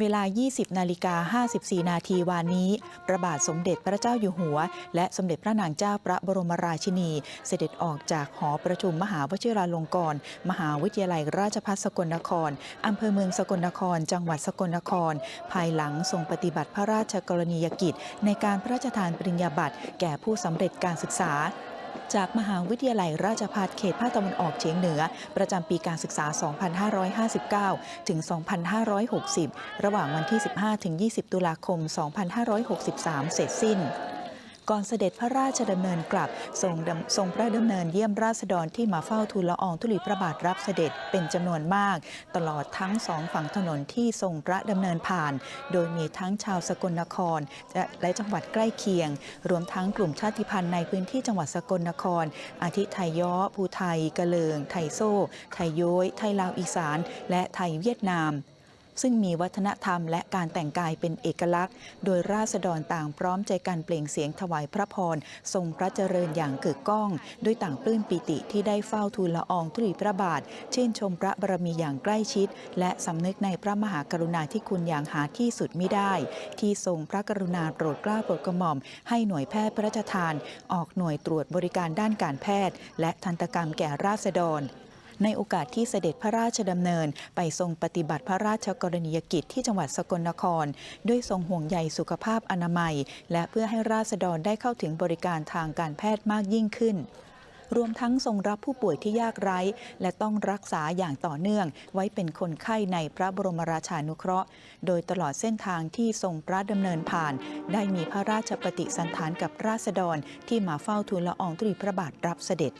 เวลา 20 นาฬิกา 54 นาทีวานนี้ พระบาทสมเด็จพระเจ้าอยู่หัว และสมเด็จพระนางเจ้าพระบรมราชินี เสด็จออกจากหอประชุมมหาวชิราลงกรณ์มหาวิทยาลัยราชภัฏสกลนคร อำเภอเมืองสกลนคร จังหวัดสกลนคร ภายหลังทรงปฏิบัติพระราชกรณียกิจ ในการพระราชทานปริญญาบัตรแก่ผู้สำเร็จการศึกษา จากมหาวิทยาลัยราชภัฏเขตภาคตะวันออกเฉียงเหนือ ประจำปีการศึกษา 2559 ถึง 2560 ระหว่างวันที่ 15 ถึง 20 ตุลาคม 2563 เสร็จสิ้น ก่อนเสด็จพระราชดำเนินกลับทรงทรงพระดำเนินเยี่ยมราษฎรที่มาเฝ้าทูลละอองธุลีพระบาทรับเสด็จเป็นจำนวนมาก ตลอดทั้งสองฝั่งถนนที่ทรงพระดำเนินผ่าน โดยมีทั้งชาวสกลนครและจังหวัดใกล้เคียง รวมทั้งกลุ่มชาติพันธุ์ในพื้นที่จังหวัดสกลนคร อาทิไทยย้อภูไทยกะเลิง ไทยโซ่ ไทยโย้ย ไทยลาวอีสาน และไทยเวียดนาม ซึ่งมีวัฒนธรรมและการแต่งกายเป็นเอกลักษณ์ โดยราษฎรต่างพร้อมใจกันเปล่งเสียงถวายพระพร ทรงพระเจริญอย่างเกิดก้อง ด้วยต่างปลื้มปิติที่ได้เฝ้าทูลละอองธุลีพระบาท ชื่นชมพระบารมีอย่างใกล้ชิด และสำนึกในพระมหากรุณาธิคุณอย่างหาที่สุดไมิได้ ที่ทรงพระกรุณาโปรดเกล้าโปรดกระหม่อม ให้หน่วยแพทย์พระราชทาน ออกหน่วยตรวจบริการด้านการแพทย์ และทันตกรรมแก่ราษฎร ในโอกาสที่เสด็จพระราชดำเนิน ไปทรงปฏิบัติพระราชกรณียกิจที่จังหวัดสกลนคร ด้วยทรงห่วงใยสุขภาพอนามัย และเพื่อให้ราษฎรได้เข้าถึงบริการทางการแพทย์มากยิ่งขึ้นรวมทั้งทรงรับผู้ป่วยที่ยากไร้ และต้องรักษาอย่างต่อเนื่องไว้เป็นคนไข้ในพระบรมราชานุเคราะห์ โดยตลอดเส้นทางที่ทรงพระดำเนินผ่าน ได้มีพระราชปฏิสันถานกับราษฎรที่มาเฝ้าทูลละอองธุลีพระบาทรับเสด็จ